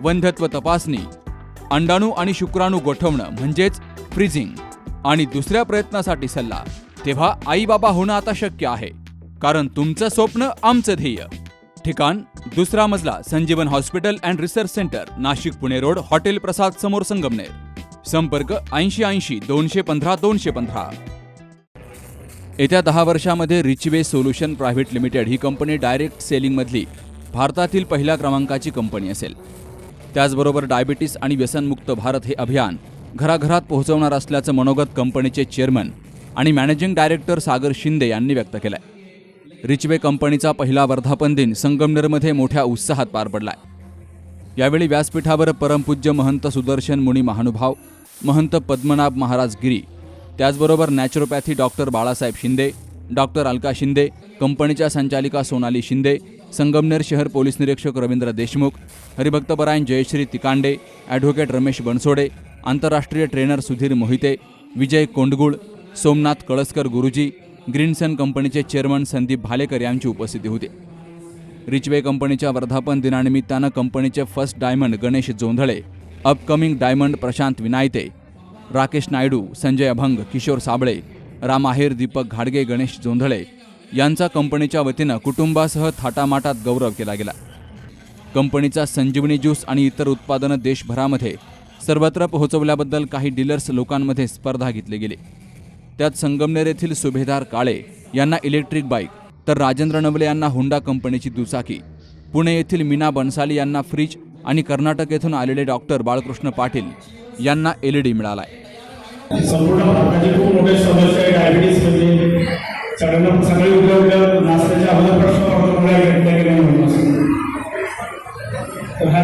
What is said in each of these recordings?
वंध्यत्व तपासणी अंडाणू आणि शुक्राणू गोठवणं म्हणजेच फ्रीजिंग आणि दुसऱ्या प्रयत्नासाठी सल्ला. तेव्हा आई बाबा होणं आता शक्य आहे कारण तुमचं स्वप्न आमचं ध्येय. ठिकाण दुसरा मजला Sanjeevan hospital and research centre Nashik Pune road hotel Prasad समोर संगमनेर. संपर्क ऐंशी ऐंशी दोनशे पंधरा दोनशे पंधरा. येत्या दहा वर्षामध्ये रिचवे सोल्युशन प्रायव्हेट लिमिटेड ही कंपनी डायरेक्ट सेलिंगमधली भारतातील पहिल्या क्रमांकाची कंपनी असेल. त्याचबरोबर डायबिटीस आणि व्यसनमुक्त भारत हे अभियान घराघरात पोहोचवणार असल्याचं मनोगत कंपनीचे चेअरमन आणि मॅनेजिंग डायरेक्टर सागर शिंदे यांनी व्यक्त केलंय. रिचवे कंपनीचा पहिला वर्धापन दिन संगमनेरमध्ये मोठ्या उत्साहात पार पडलाय. यावेळी व्यासपीठावर परमपूज्य महंत सुदर्शन मुनी महानुभाव महंत पद्मनाभ महाराज गिरी त्याचबरोबर naturopathy doctor Balasaheb Shinde doctor Alka Shinde कंपनीच्या संचालिका सोनाली शिंदे संगमनेर शहर पोलीस निरीक्षक रवींद्र देशमुख हरिभक्तपरायण जयश्री तिकांडे ॲडव्होकेट रमेश बनसोडे आंतरराष्ट्रीय ट्रेनर सुधीर मोहिते विजय कोंडगुळ सोमनाथ कळसकर गुरुजी ग्रीनसन कंपनीचे चेअरमन संदीप भालेकर यांची उपस्थिती होती. रिचवे कंपनीच्या वर्धापन दिनानिमित्तानं कंपनीचे first diamond Ganesh Jondhale upcoming diamond Prashant Vinayate Rakesh Naidu Sanjay Abhang Kishor Sable Ram आहेर दीपक घाडगे गणेश जोंधळे यांचा कंपनीच्या वतीनं कुटुंबासह थाटामाटात गौरव केला गेला. कंपनीचा संजीवनी ज्यूस आणि इतर उत्पादनं देशभरामध्ये सर्वत्र पोहोचवल्याबद्दल काही डीलर्स लोकांमध्ये स्पर्धा घेतली गेली. त्यात संगमनेर येथील सुभेदार काळे यांना इलेक्ट्रिक बाईक तर राजेंद्र नवले यांना हुंडा कंपनीची दुचाकी पुणे येथील मीना बनसाली यांना फ्रीज आणि कर्नाटक येथून आलेले डॉक्टर बाळकृष्ण पाटील यांना एलईडी मिळालाय. संपूर्ण भारताची खूप मोठी समस्या आहे सगळ्यांना सकाळी उठल्या उठल्या नाश्त्याच्या अगोदर प्रश्न पडतो गोळ्या घेतल्या म्हणून तर हा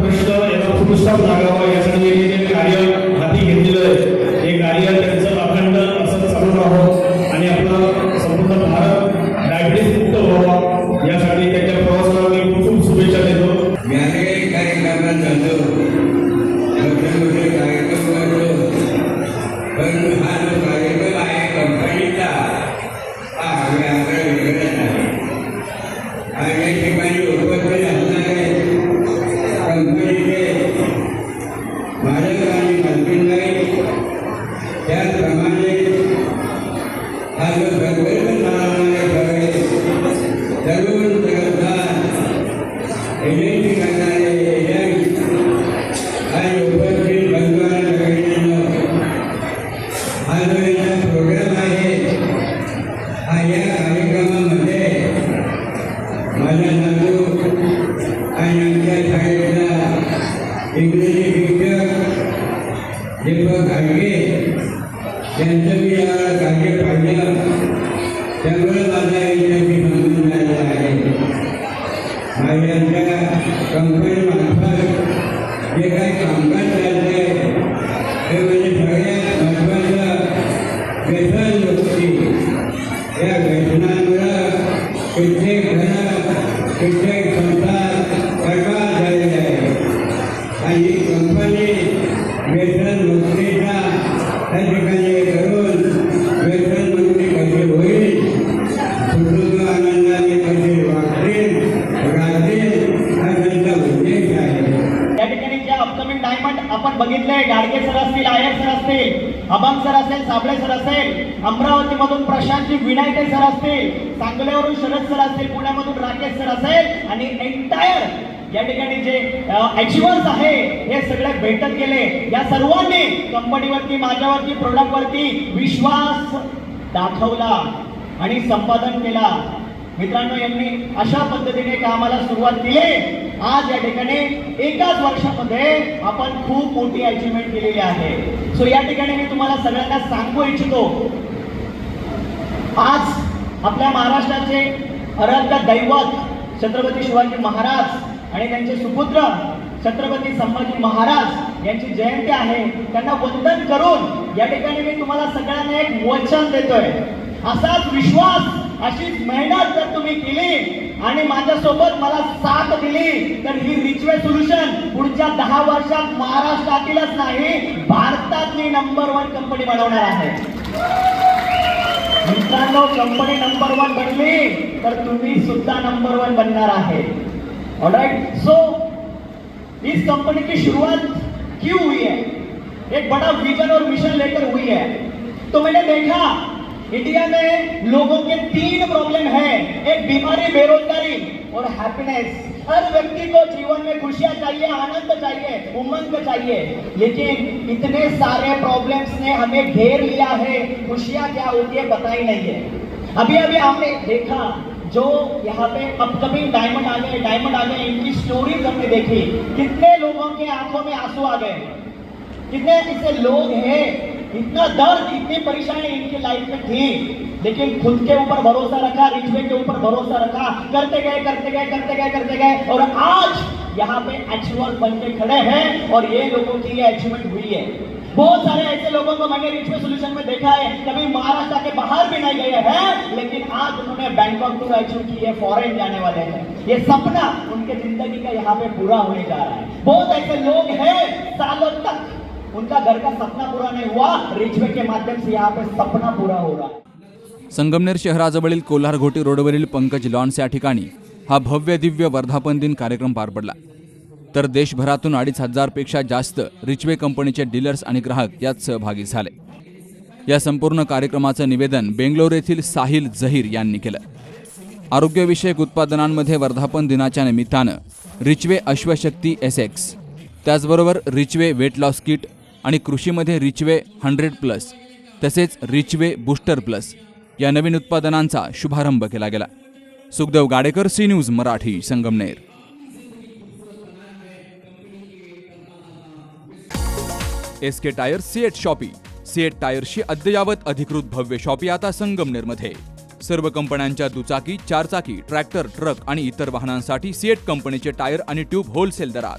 प्रश्न याला लागावा यासाठी जे कार्य हाती घेतलेलं आहे. हे कार्य त्यांचं अखंड असं चालू राहावं आणि आपलं संपूर्ण भारत डायबिटीस मुक्त व्हावा यासाठी त्याच्या प्रवासाला मी खूप खूप शुभेच्छा देतो. व्यावसायिक कार्यक्रमात इंग्रजी शिक्षक दीपक घाडगे यांचं मी या कार्य पाहिलं. त्यामुळे माझ्या यांच्याशी संबंध झालेला आहे. माझ्या कंपनी आपण बघितलंय गाडगे सर असतील आयर सर असतील अभंग सर असेल साबळे सर असेल अमरावतीमधून प्रशांतजी विनायके सर असतील सांगलीवरून शरद सर असतील पुण्यामधून राकेश सर असेल आणि एंटायर या ठिकाणी जे अचिव्हर्स आहे हे सगळे भेटत गेले. या सर्वांनी कंपनीवरती माझ्यावरती प्रोडक्टवरती विश्वास दाखवला आणि संपादन केला. मित्रांनो यांनी अशा पद्धतीने कामाला सुरुवात केली. आज या ठिकाणी एकाच वर्षामध्ये आपण खूप मोठी अचिव्हमेंट केलेली आहे. सो या ठिकाणी मी तुम्हाला सगळ्यांना सांगू इच्छितो. आज आपल्या महाराष्ट्राचे आराध्य दैवत छत्रपती शिवाजी महाराज आणि त्यांचे सुपुत्र छत्रपती संभाजी महाराज यांची जयंती आहे. त्यांना वंदन करून या ठिकाणी मी तुम्हाला सगळ्यांना एक वचन देतोय. असाच विश्वास अशीच मेहनत जर तुम्ही केली आणि माझ्यासोबत मला साथ दिली तर ही रिचवे सोल्युशन पुढच्या दहा वर्षात महाराष्ट्रातीलच नाही भारतातली नंबर वन कंपनी बनवणार आहे. मित्रांनो कंपनी नंबर वन बनली तर तुम्ही सुद्धा नंबर वन बनणार आहे. ऑलराइट सो इस कंपनी की शुरुआत क्यों हुई है? एक बड़ा विजन और मिशन लेकर हुई है. तो मैंने देखा इंडिया में लोगों के तीन प्रॉब्लम है। एक बीमारी, बेरोजगारी और हैप्पीनेस हर व्यक्ति को जीवन में खुशियाँ चाहिए, आनंद चाहिए, उमंग चाहिए। लेकिन इतने सारे प्रॉब्लम्स ने हमें घेर लिया है। खुशियाँ क्या होती है, पता ही नहीं है। अभी अभी हमने देखा, जो यहाँ पे अपकमिंग डायमंड आ गए डायमंड आ गए, इनकी स्टोरीज हमने देखी। कितने लोगों के आँखों में आँसू आ गए। कितने ऐसे लोग हैं इतना दर्द इतनी परेशानी इनकी लाइफ में थी। लेकिन खुद के ऊपर भरोसा रखा रिचवे के ऊपर भरोसा रखा। करते गए करते गए करते गए करते गए। और आज यहाँ पे अचीवर बन के खड़े हैं और ये लोगों की ये अचीवमेंट हुई है। बहुत सारे ऐसे लोगों को मैंने रिचवे सोल्यूशन में देखा है। कभी महाराष्ट्र के बाहर भी नहीं गए हैं, लेकिन आज उन्होंने बैंकॉक टूर अचीव की है फॉरेन जाने वाले हैं। ये सपना उनके ज़िंदगी का यहाँ पे पूरा होने जा रहा है। बहुत ऐसे लोग हैं, सालों तक उनका घर का सपना पूरा नहीं हुआ रिचवे के माध्यम से यहाँ पे सपना पूरा हो रहा। संगमनेर शहराजवळील कोल्हारघोटी रोडवरील पंकज लॉन्स या ठिकाणी हा भव्य दिव्य वर्धापन दिन कार्यक्रम पार पडला. तर देशभरातून अडीच हजारपेक्षा जास्त रिचवे कंपनीचे डीलर्स आणि ग्राहक यात सहभागी झाले. या संपूर्ण कार्यक्रमाचं निवेदन बेंगलोर येथील साहिल झहीर यांनी केलं. आरोग्यविषयक उत्पादनांमध्ये वर्धापन दिनाच्या निमित्तानं रिचवे अश्वशक्ती एस एक्स त्याचबरोबर रिचवे वेट लॉस किट आणि कृषीमध्ये रिचवे हंड्रेड प्लस तसेच रिचवे बूस्टर प्लस या नवीन उत्पादनांचा शुभारंभ केला गेला. Sukhdev Gadekar C news Marathi Sangamner. S K tyre CEAT shoppe CEAT टायर्सची अद्ययावत अधिकृत भव्य शॉपी आता संगमनेरमध्ये. सर्व कंपन्यांच्या दुचाकी चारचाकी ट्रॅक्टर ट्रक आणि इतर वाहनांसाठी सीएट कंपनीचे टायर आणि ट्यूब होलसेल दरात.